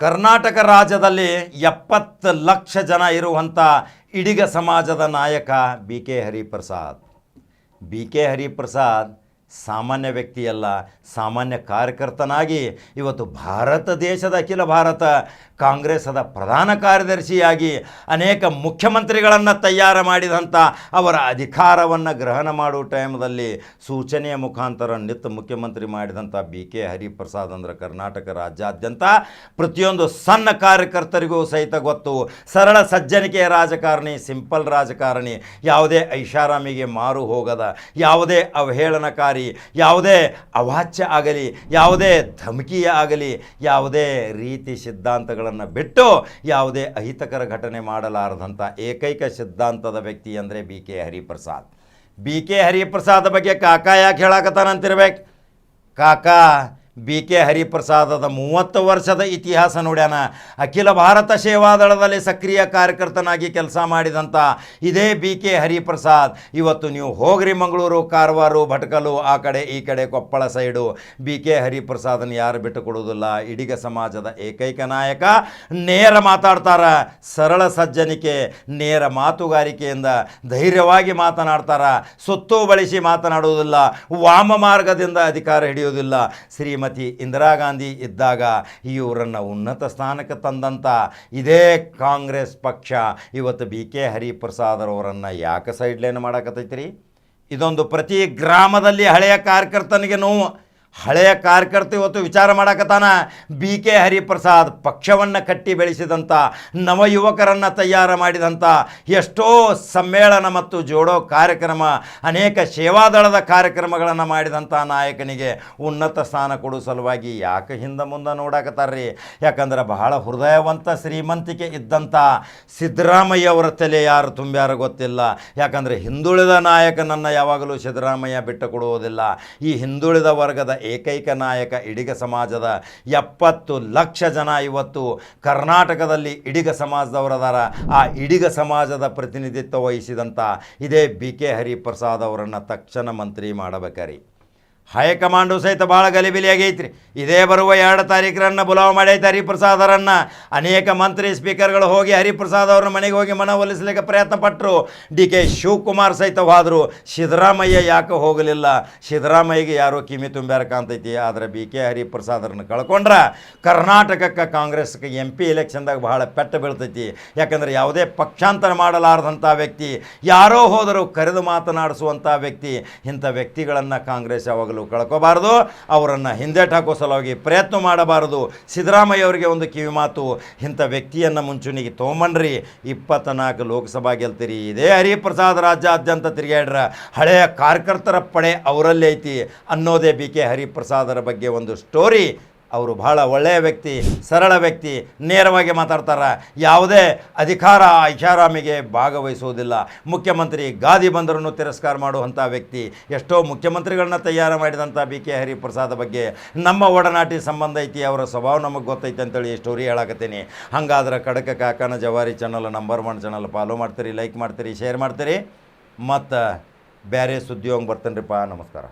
ಕರ್ನಾಟಕ ರಾಜ್ಯದಲ್ಲಿ ಎಪ್ಪತ್ತು ಲಕ್ಷ ಜನ ಇರುವಂಥ ಇಡಿಗ ಸಮಾಜದ ನಾಯಕ B K Hariprasad. B K Hariprasad ಸಾಮಾನ್ಯ ವ್ಯಕ್ತಿಯಲ್ಲ, ಸಾಮಾನ್ಯ ಕಾರ್ಯಕರ್ತನಾಗಿ ಇವತ್ತು ಭಾರತ ದೇಶದ ಅಖಿಲ ಭಾರತ ಕಾಂಗ್ರೆಸ್ಸದ ಪ್ರಧಾನ ಕಾರ್ಯದರ್ಶಿಯಾಗಿ ಅನೇಕ ಮುಖ್ಯಮಂತ್ರಿಗಳನ್ನು ತಯಾರು ಮಾಡಿದಂಥ ಅವರ ಅಧಿಕಾರವನ್ನು ಗ್ರಹಣ ಮಾಡುವ ಟೈಮ್ದಲ್ಲಿ ಸೂಚನೆಯ ಮುಖಾಂತರ ನಿತ್ ಮುಖ್ಯಮಂತ್ರಿ ಮಾಡಿದಂಥ ಬಿ ಕೆ ಹರಿಪ್ರಸಾದ್ ಅಂದರೆ ಕರ್ನಾಟಕ ರಾಜ್ಯಾದ್ಯಂತ ಪ್ರತಿಯೊಂದು ಸಣ್ಣ ಕಾರ್ಯಕರ್ತರಿಗೂ ಸಹಿತ ಗೊತ್ತು. ಸರಳ ಸಜ್ಜನಿಕೆಯ ರಾಜಕಾರಣಿ, ಸಿಂಪಲ್ ರಾಜಕಾರಣಿ, ಯಾವುದೇ ಐಷಾರಾಮಿಗೆ ಮಾರು ಹೋಗದ, ಯಾವುದೇ ಅವಹೇಳನಕಾರಿ ಯಾವುದೇ ಅವಾಚ್ಯ ಆಗಲಿ, ಯಾವುದೇ ಧಮಕಿ ಆಗಲಿ, ಯಾವುದೇ ರೀತಿ ಸಿದ್ಧಾಂತಗಳನ್ನು ಬಿಟ್ಟು ಯಾವುದೇ ಅಹಿತಕರ ಘಟನೆ ಮಾಡಲಾರದಂಥ ಏಕೈಕ ಸಿದ್ಧಾಂತದ ವ್ಯಕ್ತಿ ಅಂದರೆ B K Hariprasad. B K Hariprasad ಬಗ್ಗೆ ಕಾಕಾ ಯಾಕೆ ಹೇಳಾಕತ್ತಾನಂತಿರ್ಬೇಕು? ಕಾಕ ಬಿ ಕೆ ಹರಿಪ್ರಸಾದದ ಮೂವತ್ತು ವರ್ಷದ ಇತಿಹಾಸ ನೋಡ್ಯಾನ. ಅಖಿಲ ಭಾರತ ಸೇವಾದಳದಲ್ಲಿ ಸಕ್ರಿಯ ಕಾರ್ಯಕರ್ತನಾಗಿ ಕೆಲಸ ಮಾಡಿದಂಥ ಇದೇ ಬಿ ಕೆ ಹರಿಪ್ರಸಾದ್. ಇವತ್ತು ನೀವು ಹೋಗ್ರಿ ಮಂಗಳೂರು, ಕಾರವಾರು, ಭಟ್ಕಲು, ಆ ಕಡೆ, ಈ ಕಡೆ, ಕೊಪ್ಪಳ ಸೈಡು. ಬಿ ಕೆ ಹರಿಪ್ರಸಾದನ ಯಾರು ಬಿಟ್ಟು ಕೊಡುವುದಿಲ್ಲ. ಇಡಿಗ ಸಮಾಜದ ಏಕೈಕ ನಾಯಕ. ನೇರ ಮಾತಾಡ್ತಾರ. ಸರಳ ಸಜ್ಜನಿಕೆ, ನೇರ ಮಾತುಗಾರಿಕೆಯಿಂದ ಧೈರ್ಯವಾಗಿ ಮಾತನಾಡ್ತಾರ. ಸೊತ್ತು ಬಳಸಿ ಮಾತನಾಡುವುದಿಲ್ಲ. ವಾಮ ಮಾರ್ಗದಿಂದ ಅಧಿಕಾರ ಹಿಡಿಯುವುದಿಲ್ಲ. ಶ್ರೀಮತಿ ಇಂದಿರಾ ಗಾಂಧಿ ಇದ್ದಾಗ ಇವರನ್ನು ಉನ್ನತ ಸ್ಥಾನಕ್ಕೆ ತಂದಂಥ ಇದೇ ಕಾಂಗ್ರೆಸ್ ಪಕ್ಷ. ಇವತ್ತು ಬಿ ಕೆ ಹರಿಪ್ರಸಾದರವರನ್ನು ಯಾಕೆ ಸೈಡ್ಲೈನ್ ಮಾಡಕತ್ತೈತ್ರಿ? ಇದೊಂದು ಪ್ರತಿ ಗ್ರಾಮದಲ್ಲಿ ಹಳೆಯ ಕಾರ್ಯಕರ್ತನಿಗೆ ನೋವು. ಹಳೆಯ ಕಾರ್ಯಕರ್ತ ಇವತ್ತು ವಿಚಾರ ಮಾಡಕತ್ತಾನ. ಬಿ ಕೆ ಹರಿಪ್ರಸಾದ್ ಪಕ್ಷವನ್ನು ಕಟ್ಟಿ ಬೆಳೆಸಿದಂಥ ನವಯುವಕರನ್ನು ತಯಾರು ಮಾಡಿದಂಥ ಎಷ್ಟೋ ಸಮ್ಮೇಳನ ಮತ್ತು ಜೋಡೋ ಕಾರ್ಯಕ್ರಮ, ಅನೇಕ ಸೇವಾದಳದ ಕಾರ್ಯಕ್ರಮಗಳನ್ನು ಮಾಡಿದಂಥ ನಾಯಕನಿಗೆ ಉನ್ನತ ಸ್ಥಾನ ಕೊಡೋ ಸಲುವಾಗಿ ಯಾಕೆ ಹಿಂದೆ ಮುಂದೆ ನೋಡಕತ್ತಾರ್ರಿ? ಯಾಕಂದ್ರೆ ಬಹಳ ಹೃದಯವಂತ ಶ್ರೀಮಂತಿಕೆ ಇದ್ದಂಥ ಸಿದ್ದರಾಮಯ್ಯ ಅವರ ತಲೆ ಯಾರು ತುಂಬ್ಯಾರ ಗೊತ್ತಿಲ್ಲ. ಯಾಕಂದರೆ ಹಿಂದುಳಿದ ನಾಯಕನನ್ನು ಯಾವಾಗಲೂ ಸಿದ್ದರಾಮಯ್ಯ ಬಿಟ್ಟು ಕೊಡುವುದಿಲ್ಲ ಈ ಹಿಂದುಳಿದ ವರ್ಗದ ಏಕೈಕ ನಾಯಕ ಇಡಿಗ ಸಮಾಜದ ಎಪ್ಪತ್ತು ಲಕ್ಷ ಜನ ಇವತ್ತು ಕರ್ನಾಟಕದಲ್ಲಿ ಇಡಿಗ ಸಮಾಜದವರದಾರ. ಆ ಇಡಿಗ ಸಮಾಜದ ಪ್ರತಿನಿಧಿತ್ವ ವಹಿಸಿದಂಥ ಇದೇ ಬಿ ಕೆ ಹರಿಪ್ರಸಾದ್ ಅವರನ್ನು ತಕ್ಷಣ ಮಂತ್ರಿ ಮಾಡಬೇಕರಿ. ಹೈಕಮಾಂಡು ಸಹಿತ ಭಾಳ ಗಲಿಬಿಲಿ ಆಗೈತ್ರಿ ಇದೇ ಬರುವ ಎರಡು ತಾರೀಕರನ್ನು ಬುಲಾವ್ ಮಾಡೈತೆ ಹರಿಪ್ರಸಾದರನ್ನು. ಅನೇಕ ಮಂತ್ರಿ, ಸ್ಪೀಕರ್ಗಳು ಹೋಗಿ ಹರಿಪ್ರಸಾದ್ ಅವ್ರನ್ನ ಮನೆಗೆ ಹೋಗಿ ಮನವೊಲಿಸಲಿಕ್ಕೆ ಪ್ರಯತ್ನ ಪಟ್ಟರು ಡಿ ಕೆ ಶಿವಕುಮಾರ್ ಸಹಿತ ಹೋದರು. ಸಿದ್ದರಾಮಯ್ಯ ಯಾಕೆ ಹೋಗಲಿಲ್ಲ? ಸಿದ್ದರಾಮಯ್ಯಗೆ ಯಾರೋ ಕಿಮಿ ತುಂಬ್ಯಾರ ಕಾಣ್ತೈತಿ. ಆದರೆ ಬಿ ಕೆ ಹರಿಪ್ರಸಾದರನ್ನು ಕಳ್ಕೊಂಡ್ರೆ ಕರ್ನಾಟಕಕ್ಕೆ ಕಾಂಗ್ರೆಸ್ಗೆ ಎಂ ಪಿ ಎಲೆಕ್ಷನ್ದಾಗ ಬಹಳ ಪೆಟ್ಟು ಬೀಳ್ತೈತಿ. ಯಾಕಂದರೆ ಯಾವುದೇ ಪಕ್ಷಾಂತರ ಮಾಡಲಾರದಂಥ ವ್ಯಕ್ತಿ, ಯಾರೋ ಹೋದರೂ ಕರೆದು ಮಾತನಾಡಿಸುವಂಥ ವ್ಯಕ್ತಿ, ಇಂಥ ವ್ಯಕ್ತಿಗಳನ್ನು ಕಾಂಗ್ರೆಸ್ ಯಾವಾಗಲೂ ಕಳ್ಕೋಬಾರ್ದು, ಅವರನ್ನು ಹಿಂದೇಟ್ ಹಾಕೋ ಸಲುವಾಗಿ ಪ್ರಯತ್ನ ಮಾಡಬಾರದು. ಸಿದ್ದರಾಮಯ್ಯ ಅವರಿಗೆ ಒಂದು ಕಿವಿ ಮಾತು, ಇಂಥ ವ್ಯಕ್ತಿಯನ್ನು ಮುಂಚೂಣಿಗೆ ತೊಗೊಂಬನ್ರಿ, ಇಪ್ಪತ್ತ್ನಾಲ್ಕು ಲೋಕಸಭಾ ಗೆಲ್ತೀರಿ. ಇದೇ ಹರಿಪ್ರಸಾದ್ ರಾಜ್ಯಾದ್ಯಂತ ತಿರುಗಾಡ್ರ ಹಳೆಯ ಕಾರ್ಯಕರ್ತರ ಪಡೆ ಅವರಲ್ಲಿ ಐತಿ ಅನ್ನೋದೇ ಬಿ ಕೆ ಹರಿಪ್ರಸಾದರ ಬಗ್ಗೆ ಒಂದು ಸ್ಟೋರಿ ಅವರು ಬಹಳ ಒಳ್ಳೆಯ ವ್ಯಕ್ತಿ, ಸರಳ ವ್ಯಕ್ತಿ, ನೇರವಾಗಿ ಮಾತಾಡ್ತಾರೆ. ಯಾವುದೇ ಅಧಿಕಾರ ಐಷಾರಾಮಿಗೆ ಭಾಗವಹಿಸುವುದಿಲ್ಲ. ಮುಖ್ಯಮಂತ್ರಿ ಗಾದಿ ಬಂದರನ್ನು ತಿರಸ್ಕಾರ ಮಾಡುವಂಥ ವ್ಯಕ್ತಿ, ಎಷ್ಟೋ ಮುಖ್ಯಮಂತ್ರಿಗಳನ್ನ ತಯಾರು ಮಾಡಿದಂಥ ಬಿ ಕೆ ಹರಿಪ್ರಸಾದ್ ಬಗ್ಗೆ ನಮ್ಮ ಒಡನಾಟಿ ಸಂಬಂಧ ಐತಿ, ಅವರ ಸ್ವಭಾವ ನಮಗೆ ಗೊತ್ತೈತೆ ಅಂತೇಳಿ ಸ್ಟೋರಿ ಹೇಳಕತ್ತೀನಿ. ಹಂಗಾದ್ರೆ ಕಡಕ ಕಾಕನ ಜವಾರಿ channel number one channel follow ಮಾಡ್ತೀರಿ ಲೈಕ್ ಮಾಡ್ತೀರಿ ಶೇರ್ ಮಾಡ್ತೀರಿ. ಮತ್ತು ಬೇರೆ ಸುದ್ದಿ ಹೋಗಿ ಬರ್ತೇನೆ ರೀಪ್ಪ ನಮಸ್ಕಾರ.